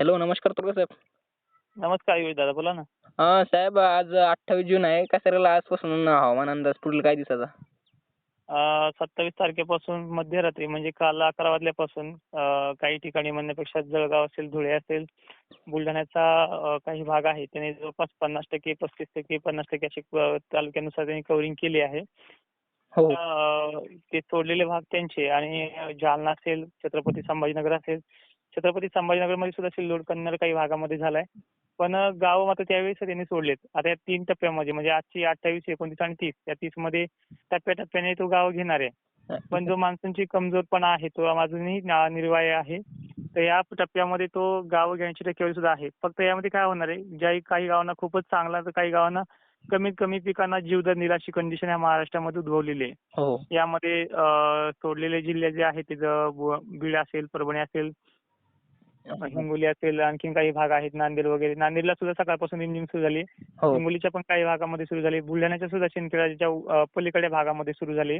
Hello नमस्कार तुर्के साहेब. नमस्कार आयुष दादा बोला ना. साहेब आज अठ्ठावीस जून आहे. काय सर आजपासून हवामान अंदाज पुढील काय दिवसाचा सत्तावीस तारखेपासून मध्यरात्री म्हणजे काल अकरा वाजल्यापासून काही ठिकाणी म्हणण्यापेक्षा जळगाव असेल धुळे असेल बुलढाण्याचा काही भाग आहे. त्याने जवळपास पन्नास टक्के पस्तीस टक्के पन्नास टक्के असे तालुक्यानुसार त्यांनी कव्हरिंग केली आहे. हो. ते सोडलेले भाग त्यांचे आणि जालना असेल छत्रपती संभाजीनगर असेल छत्रपती संभाजीनगरमध्ये सुद्धा सिल्लोड कन्नड काही भागामध्ये झालाय. पण गाव मात्र त्यावेळेस त्यांनी सोडलेत. आता या तीन टप्प्यामध्ये म्हणजे आजची अठ्ठावीस एकोणतीस आणि तीस या तीसमध्ये टप्प्याटप्प्याने तो गाव घेणार आहे. पण जो माणसांची कमजोरपणा आहे तो अजूनही ना- निर्वाह आहे. तर या टप्प्यामध्ये तो गाव घेण्याची टक्केवारी सुद्धा आहे. फक्त यामध्ये काय होणार आहे? ज्या काही गावांना खूपच चांगला तर काही गावांना कमीत कमी पिकांना जीवदान दिला अशी कंडिशन या महाराष्ट्रामध्ये उद्भवलेली आहे. हो. यामध्ये सोडलेले जिल्हे जे आहेत बीड असेल परभणी असेल हिंगोली असेल आणखीन काही भाग आहेत नांदेड वगैरे. नांदेडला सुद्धा सकाळपासून रिमझिम सुरू झाली. हो. हिंगोलीच्या पण काही भागामध्ये सुरू झाली. बुलढाण्याच्या सुद्धा शिंदखेडाच्या पलीकडे भागामध्ये सुरू झाली.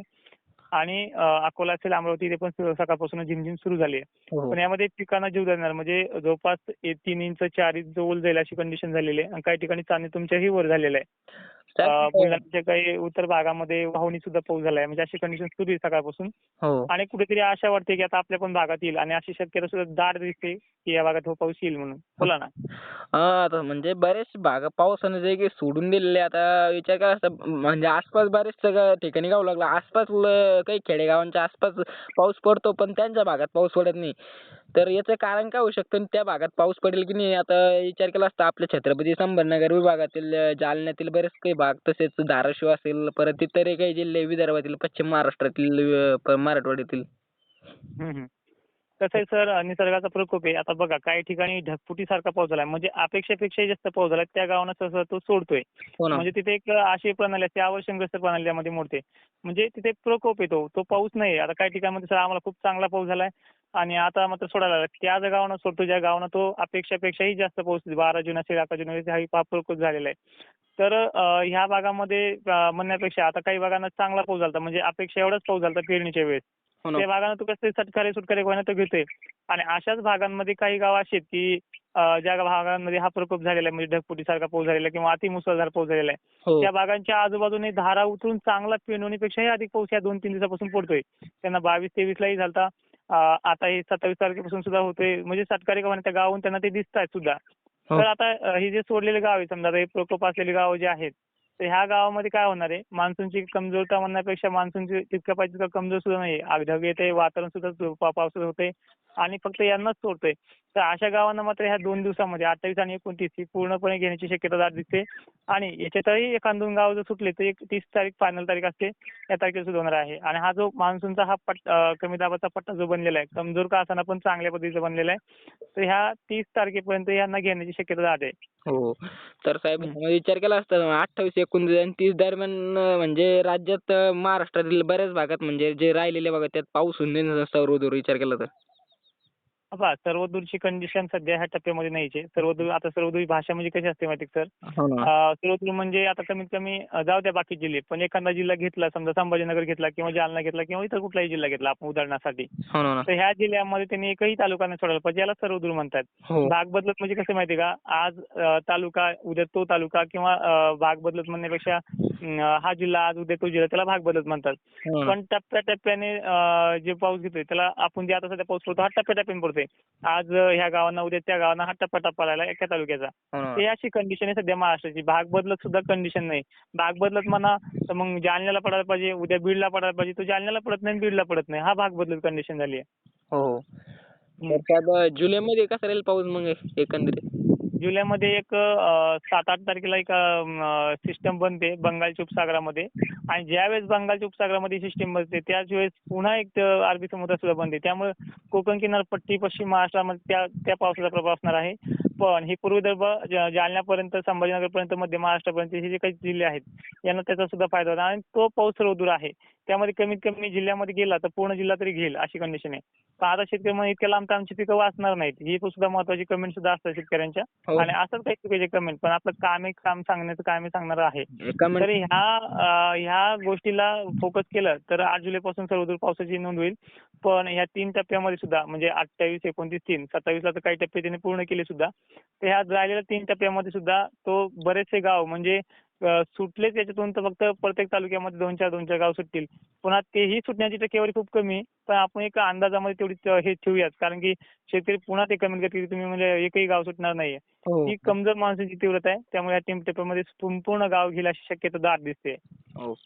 आणि अकोला असेल अमरावती इथे पण सकाळपासून झिमझिम सुरू झाली. हो. पण यामध्ये पिकांना जीव देणार म्हणजे जवळपास तीन इंच चार इंच ओल जाईल अशी कंडिशन झालेली आहे. आणि काही ठिकाणी चांदी तुमच्याही वर झालेलं आहे बुलढाण्याच्या काही उत्तर भागामध्ये वाहुणी सुद्धा पाऊस झाला आहे म्हणजे अशी कंडिशन सुरू आहे सकाळपासून. हो. आणि कुठेतरी आशा वाटते की आता आपल्या पण भागात येईल. आणि अशी शक्यता सुद्धा दाट दिसते की या भागात हो पाऊस येईल म्हणून. बोला ना. हा, आता म्हणजे बरेच भाग पावसाने जे काही सोडून दिलेले आता विचार करा असं म्हणजे आसपास बरेच सगळं ठिकाणी गाव लागलं. आसपास ल- काही खेडेगावांच्या आसपास पाऊस पडतो पण त्यांच्या भागात पाऊस पडत नाही. तर याचं कारण काय होऊ शकतं? आणि त्या भागात पाऊस पडेल की नाही आता विचार केला असता आपल्या छत्रपती संभाजीनगर विभागातील जालन्यातील बरेच काही भाग तसेच धाराशिव असेल परत इतर काही जिल्हे विदर्भातील पश्चिम महाराष्ट्रातील अं, मराठवाड्यातील. कसं आहे सर निसर्गाचा प्रकोप आहे. आता बघा काही ठिकाणी ढगफुटीसारखा पाऊस झालाय. म्हणजे अपेक्षेपेक्षाही जास्त पाऊस झालाय त्या गावांना तसं तो सोडतोय. हो ना. म्हणजे तिथे एक अशी प्रणाली असते आवर्षणग्रस्त प्रणाली त्यामध्ये मोडते. म्हणजे तिथे प्रकोप येतो तो. पाऊस नाही आता काही ठिकाणामध्ये सर आम्हाला खूप चांगला पाऊस झालाय. आणि आता मात्र सोडायला लागला. त्या ज्या गावांना सोडतो ज्या गावांना तो अपेक्षापेक्षाही जास्त पाऊस बारा जून असेल अकरा जून असेल हा प्रकोप झालेला आहे. तर ह्या भागामध्ये म्हणण्यापेक्षा आता काही भागांना चांगला पाऊस झाला म्हणजे अपेक्षा एवढाच पाऊस झाला पेरणीच्या वेळेस. हो त्या भागांना तू कसं सटकारे सुटकारे तो घेतोय. आणि अशाच भागांमध्ये काही गाव अशी आहेत की ज्या भागांमध्ये हा प्रकोप झालेला आहे म्हणजे ढगफुटीसारखा पाऊस झालेला आहे किंवा अति मुसळधार पाऊस झालेला आहे. हो. त्या भागांच्या आजूबाजूने धारा उतरून चांगला पेनवणीपेक्षाही अधिक पाऊस या दोन तीन दिवसापासून पडतोय. त्यांना बावीस तेवीसलाही झालता. अं, आता हे सत्तावीस तारखेपासून सुद्धा होतोय म्हणजे सटकारे त्या गावून त्यांना ते दिसत आहेत सुद्धा हो. तर आता हे जे सोडलेले गाव आहे समजा हे प्रकोप असलेले गाव जे आहेत तर ह्या गावामध्ये काय होणार आहे? मान्सूनची कमजोरता म्हणण्यापेक्षा मान्सूनची तितक्या पाहिजे तितकं कमजोर सुद्धा नाही ढग येते वातावरण सुद्धा पा- पावसाचं होतंय आणि फक्त यांनाच सोडतोय तर अशा गावांना मात्र ह्या दोन दिवसामध्ये अठ्ठावीस आणि एकोणतीस ही पूर्णपणे घेण्याची शक्यता दिसते. आणि याच्यातही एखाद दोन गाव जर सुटले तर एक तीस तारीख फायनल तारीख असते. या तारखेला सुद्धा होणार आहे. आणि हा जो मान्सूनचा हा पट कमी दाबाचा पट्टा जो बनलेला आहे कमजोर का असताना पण चांगल्या पद्धतीचा बनलेला आहे. तर ह्या तीस तारखेपर्यंत यांना घेण्याची शक्यता आहे हो. तर साहेब विचार केला असता अठ्ठावीस एकोणीस आणि तीस दरम्यान म्हणजे राज्यात महाराष्ट्रातील बऱ्याच भागात म्हणजे जे राहिलेले भागात त्यात पाऊस होऊन जाईल सर्वदूर विचार केला तर. पहा सर्वदूरची कंडिशन सध्या ह्या टप्प्यामध्ये आहे. सर्वदूर आता सर्वदूर ही भाषा म्हणजे कशी असते माहिती सर? हो ना. सर्वदूर म्हणजे आता कमीत कमी अं, जाऊ द्या बाकी जिल्हे पण एखादा जिल्हा घेतला समजा संभाजीनगर घेतला किंवा जालना घेतला किंवा इतर कुठलाही जिल्हा घेतला आपण उदाहरणासाठी हो ना तर ह्या जिल्ह्यामध्ये त्यांनी एकही तालुका नाही सोडायला पाहिजे याला सर्वदूर म्हणतात. हो. भाग बदलत म्हणजे कसं माहिती का आज अं, तालुका उद्या तो तालुका किंवा अं, भाग बदलत म्हणण्यापेक्षा अं, हा जिल्हा आज उद्या तो जिल्हा त्याला भाग बदलत म्हणतात. हो ना. पण टप्प्याटप्प्याने अं, जे पाऊस घेतोय त्याला आपण जे आता सध्या पाऊस पडतो हा टप्प्याटप्प्याने पडतोय आज ह्या गावांना उद्या त्या गावांना हा टप्पा टप्पा लागला एका तालुक्याचा. हो. ते अशी कंडिशन आहे सध्या महाराष्ट्राची. भाग बदलत सुद्धा कंडिशन नाही. भाग बदलत म्हणा तर मग जालन्याला पडायला पाहिजे उद्या बीडला पडायला पाहिजे. तो जालन्याला पडत नाही बीडला पडत नाही. हा भाग बदलत कंडिशन झाली आहे. हो हो. तर साहेब जुलैमध्ये कसा राहील पाऊस मग एकंदरीत? जुलैमध्ये एक सात आठ तारखेला एक सिस्टम बनते बंगालच्या उपसागरामध्ये आणि ज्यावेळेस बंगालच्या उपसागरामध्ये सिस्टम बनते त्याच वेळेस पुन्हा एक अरबी समुद्र सुद्धा बनते. त्यामुळे कोकण किनारपट्टी पश्चिम महाराष्ट्रामध्ये त्या त्या पावसाचा प्रभाव असणार आहे. पण हे पूर्व विदर्भ जालन्यापर्यंत संभाजीनगरपर्यंत मध्य महाराष्ट्रापर्यंत हे जे काही जिल्हे आहेत यांना त्याचा सुद्धा फायदा होता आणि तो पाऊस सर्वदूर आहे. त्यामध्ये कमीत कमी जिल्ह्यामध्ये गेला तर पूर्ण जिल्हा तरी घेईल अशी कंडिशन आहे. पण आता शेतकरी म्हणजे इतक्या लांब तर आमची पिकं वाचणार नाहीत. ही पण सुद्धा महत्वाची कमेंट सुद्धा असतात शेतकऱ्यांच्या. हो. आणि असंच काही चुकीचे कमेंट पण आपलं काम आहे काम सांगण्याचं काम आहे सांगणार आहे. तर ह्या ह्या गोष्टीला फोकस केलं तर आठ जुलैपासून सर्वदूर पावसाची नोंद होईल. पण ह्या तीन टप्प्यामध्ये सुद्धा म्हणजे अठ्ठावीस एकोणतीस तीन सत्तावीसला तर काही टप्पे त्यांनी पूर्ण केले सुद्धा. तर ह्या राहिलेल्या तीन टप्प्यामध्ये सुद्धा तो बरेचसे गाव म्हणजे सुटलेच याच्यातून तर फक्त प्रत्येक तालुक्यामध्ये दोन चार दोन चार गाव सुटतील. पुन्हा तेही सुटण्याची टक्केवारी खूप कमी आहे. पण आपण एका अंदाजामध्ये तेवढी हे ठेवूयात. कारण की शेतकरी पुन्हा ते कमेंट करतील. तुम्ही म्हणजे एकही गाव सुटणार नाहीये. हो. ही कमजोर माणसाची तीव्रता आहे. त्यामुळे या टप्प्यामध्ये संपूर्ण गाव घेईल अशी शक्यता दाट दिसते. ओके.